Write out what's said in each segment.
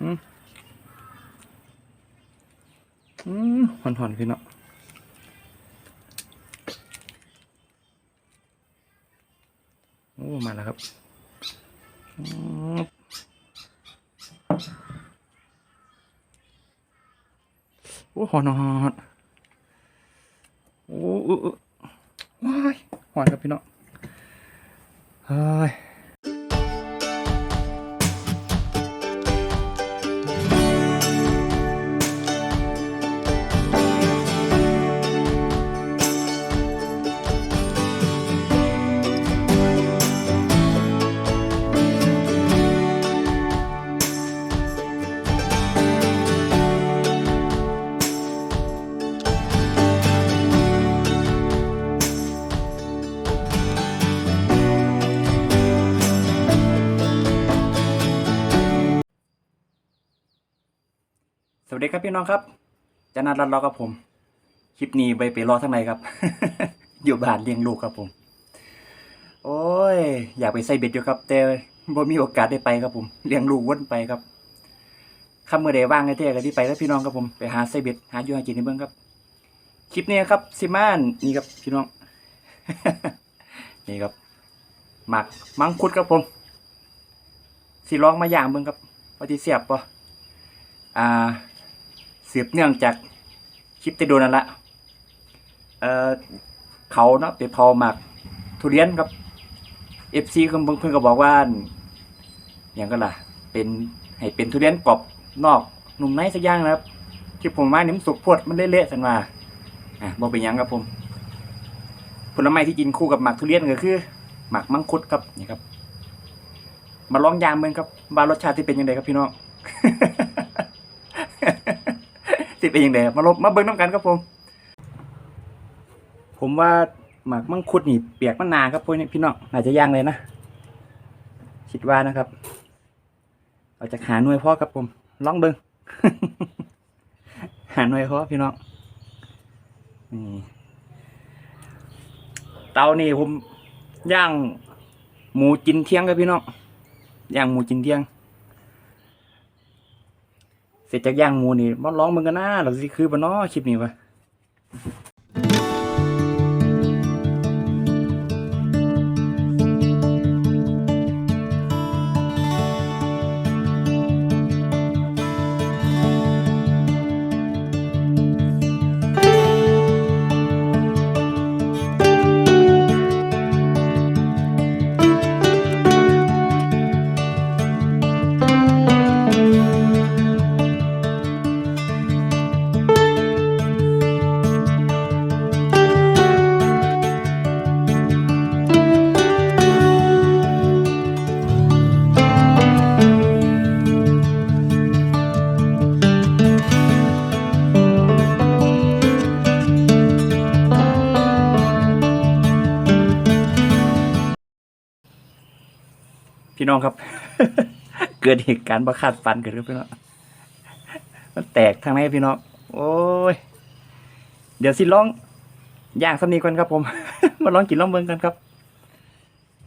อืมอืมหอนหอนๆพี่เนาะโอ้มาแล้วครับอืมโอ้หอนหอนโอ้เออื้อว้ายหอนครับพี่เนาะเฮ้ย พี่น้องครับจะนัดรัดรอกับผม คลิปนี้ไปไปรอทั้งไหนครับ อยู่บ้านเลี้ยงลูกครับผม โอ้ย อยากไปใส่เบ็ดอยู่ครับ แต่บ่มีโอกาสได้ไปครับผม เลี้ยงลูกวนไปครับคำเมื่อใดว่างไอ้เท่ก็ที่ไปแล้วพี่น้องครับผมไปหาใส่เบ็ดหาอยู่หากินในเบื้องครับ คลิปนี้ครับซิมานนี่ครับพี่น้อง นี่ครับหมักมังคุดครับผมสิลองมาอย่างเบิ่งครับว่าที่เสียบปะอ่า สืบเนื่องจากคลิปที่โดนนั่นละเออเขาเนาะไปเผาหมักทุเรียนครับเอฟซีเพิ่นเพิ่นก็บอกว่าอย่างก็ล่ะ เป็นให้เป็นทุเรียนกรอบนอกนุ่มในสักอย่างนะครับที่ผมว่านี่มสุกโพดมันเละๆสันว่าอะบอกเป็นยังครับผม ผลไม้ที่กินคู่กับหมักทุเรียนก็คือหมักมังคุดครับนี่ครับ มาลองยางเมืองครับว่ารสชาติที่เป็นยังไงครับพี่น้อง สิเป็นยังไงมาลบมาเบิ่งน้ำกันครับผม ผมว่าหมากมังคุดนี่เปียกมันนานครับพวกนี้พี่น้องน่าจจะย่างเลยนะคิดว่านะครับเราจะหาหน่วยพ่อครับผมลองเบิ่งหาหน่วยพ่อพี่น้องนี่เตานี่ผมย่างหมูจินเที่ยงครับพี่น้องย่างหมูจินเที่ยง เสร็จจากย่างหมูนี่มาร้องมึงกันนะหรือสิคือบ่เนาะคลิปนี้วะ น้องครับ เกิดเหตุการณ์ประคาดฝันเกิดขึ้นพี่น้องมันแตกทางไหนพี่น้องโอ้ย เดี๋ยวสิลองย่างสำนีก่อนครับผม มาลองกินลองเบิ่งกันครับ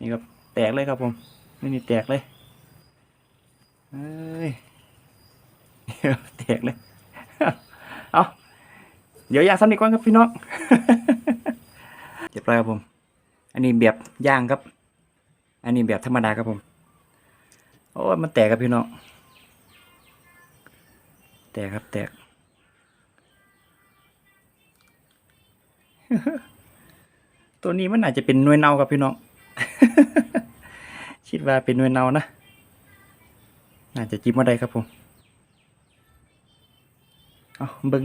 นี่ครับ แตกเลยครับผมนี่นี่แตกเลยเอ้ยแตกเลย เอาเดี๋ยวย่างสำนีก่อนครับพี่น้องเรียบร้อยครับผม อันนี้แบบย่างครับ อันนี้แบบธรรมดาครับผม โอ้มันแตกครับพี่น้อง แตกครับแตก ตัวนี้มันอาจจะเป็นนวยเนาครับพี่น้อง คิดว่าเป็นนวยเนานะ น่าจะจิ้มมาได้ครับผม เอาเบิ้ง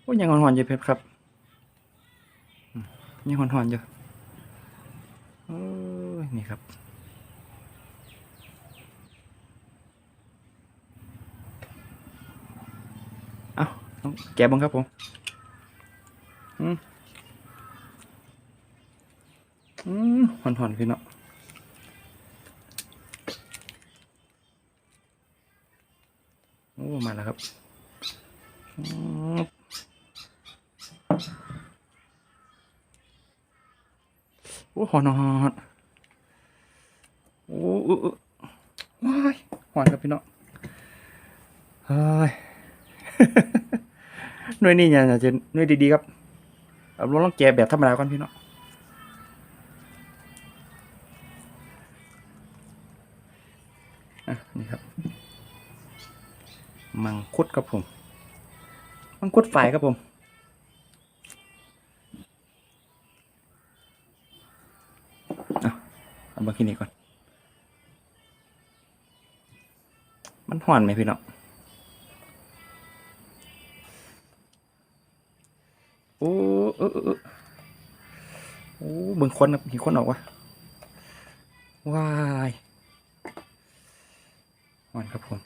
โอ้ยังหอนๆอยู่เพชรครับ ยังหอนๆอยู่โอ้ยนี่ครับ ต้องแกะบ้างครับผมอืมอืมหอนหอนๆพี่เนาะโอ้มาแล้วครับอืมโอ้หอนหอนโอ้อื้ออว้ายหหวานครับพี่น้องเฮ้ย หน่วยนี้เนี่ยจะหน่วยดีๆครับเอาลองลองแกะแบบธรรมดาก่อนพี่เน้องอะนี่ครับ มังคุดครับผม มังคุดฝ่ายครับผม เอาเอามากินนี่ก่อน มันห่อนไหมพี่เน้อง โอ้เออเออเออโอ้เบิ่งคนครับมีคนออกวะว้ายห่อนครับผม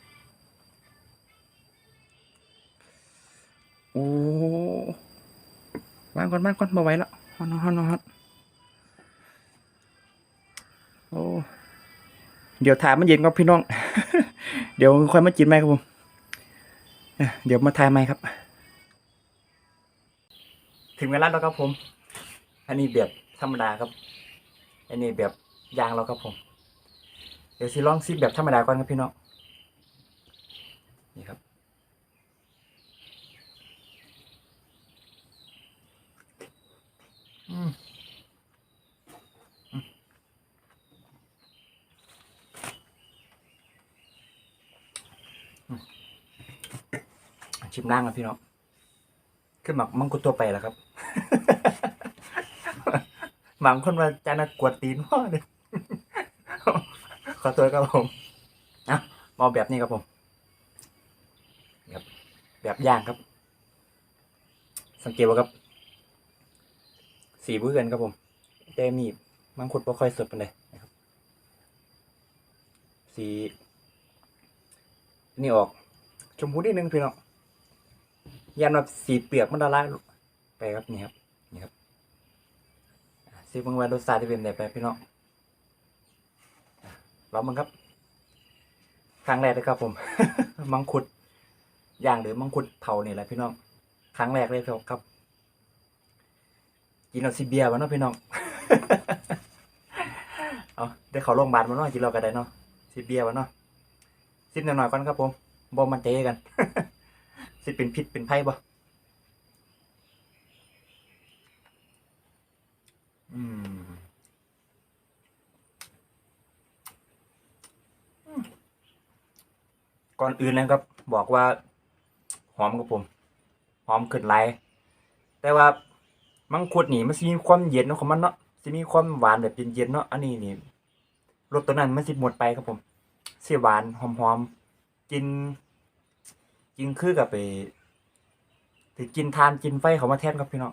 โอ้วางก่อนวางก่อนมาไว้แล้วฮอนฮอนฮอนโอ้เดี๋ยวถามมันเย็นครับพี่น้อง เดี๋ยวค่อยมากินไหมครับผมเอ้ยเดี๋ยวมาทายไหมครับ ถึงเวลาแล้วครับผม อันนี้แบบธรรมดาครับ อันนี้แบบยางแล้วครับผม เดี๋ยวสิลองซิแบบธรรมดาก่อนครับพี่น้อง นี่ครับ อืมอืมอืมชิมล่างครับพี่น้อง ขึ้นหมักมังคุดตัวไปแล้วครับ บางคนว่าจานะกวดตีนพ่อเนี่ยขอตัวครับผมอะมาเอาแบบนี้ครับผมครับแบบย่างครับ สังเกตว่าครับ สีเบื่อนครับผมแต่มีมังคุดบ่ค่อยสดปานใดนะครับ สี นี่ออก ชมพูนิดนึงพี่น้องยันแบบสีเปลือกมันละลายไปครับนี่ครับ สิบิ่งว่ารสชาติที่เป็นแบบไปพี่น้องอะลองมันครับ ครั้งแรกเลยครับผม มังคุดย่างหรือมังคุดเผาเนี่ยแหละพี่น้อง ครั้งแรกเลยครับ กินเอาซิเบียร์วะเนาะพี่น้อง เอาได้เขาโรงพยาบาลมาเนาะกินเราก็ได้เนาะซิเบียร์วะเนาะซิมหน่อยๆก่อนครับผมบ่มันเจกัน สิเป็นพิษเป็นไพ่บ่ อืมก่อนอื่นนะครับ บอกว่า หอมครับผม หอมขึ้นไรแต่ว่ามังคุดนี่มันสิมีความเย็นเนาะของมันเนาะสิมีความหวานแบบเย็นๆเนาะอันนี้นี่รสตัวนั้นมันสิหมดไปครับผมสิหวานหอมๆกินกินคือกับไปถือกินทานกินไฟเขามาแทนครับพี่น้อง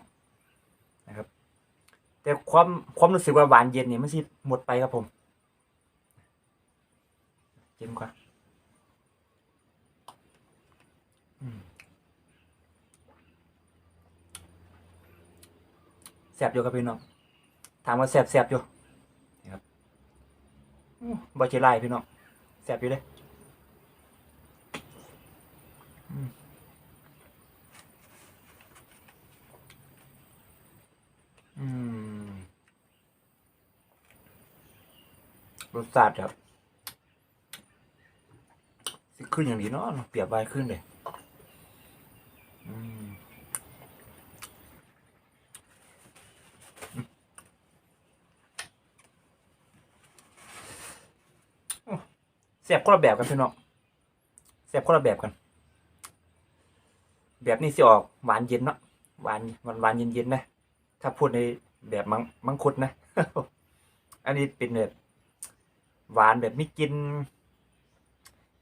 นะครับ แต่ความความรู้สึกว่าหวานเย็นนี่มันสิหมดไปครับผมกินก่อนอืมแสบอยู่ครับพี่น้องถามว่าแสบแสบอยู่ครับบอจิไลพี่น้องแสบอยู่เลยอืมอืม รสชาติครับขึ้นอย่างนี้เนาะเปรียบใบขึ้นเลยเสียบคนละแบบกันพี่น้องเสียบคนละแบบกัน แบบนี้สิออกหวานเย็นเนาะหวานหวานหวานเย็นเย็นๆนะ ถ้าพูดในแบบมังมังคุดนะ อันนี้เป็นแบบ หวานแบบไม่กิน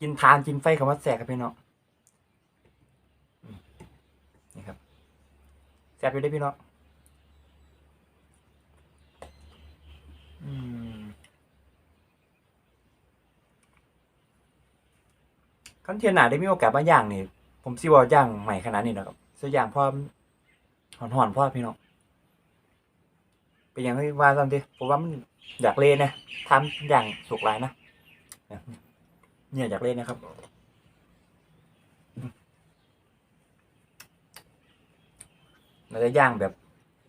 กินทานกินไฟคำว่าแสกครับพี่น้องนี่ครับแสบอยู่ได้พี่น้องอืมคันเทียนหนาได้มีโอกาสมางอย่างนี่ผมสิว่าย่างใหม่ขนาดนี้นะครับซื้อย่างพ่อหอนหอนๆพ่อพี่น้อง เป็นอย่างที่ว่าตอนที่ผมว่ามันอยากเล่นนะทำอย่างสุกหลายนะเนี่ยอยากเล่นนะครับเราจะย่างแบบ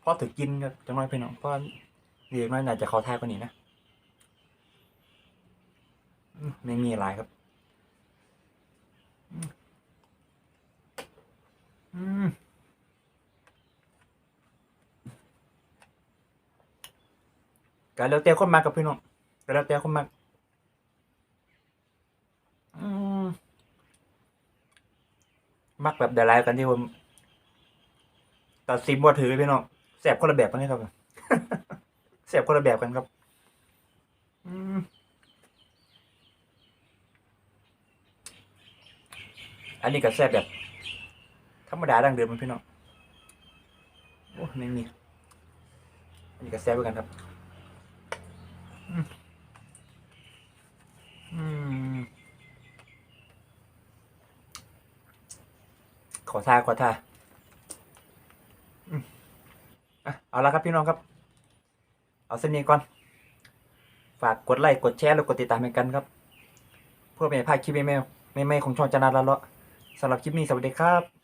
พ่อถือกินครับจังน้อยพี่น้องพ่อเรียกน้อยน่าจะเขาทายกว่านี้นะไม่มีอะไรครับอืม การแล้วแต่คนมากกับพี่น้องการแล้วแต่คนมาอืมมักแบบเดลายกันที่ผมตัดซิมว่าถือพี่น้องแสบคนละแบบกันนี่ครับแสบคนละแบบกันครับอันนี้ก็แสบแบบ ธรรมดาดังเดิมมันพี่น้องโอ้นี่นี่อันนี้ก็แซ่บเหมือนกันครับ ขอท่าขอท่าเอาละครับพี่น้องครับ เอาเส้นนี้ก่อน ฝากกดไลค์กดแชร์แล้วกดติดตามให้กันครับ เพื่อไม่ให้พลาดคลิปใหม่ๆใหม่ของช่องจนาละเลาะสำหรับคลิปนี้สวัสดีครับ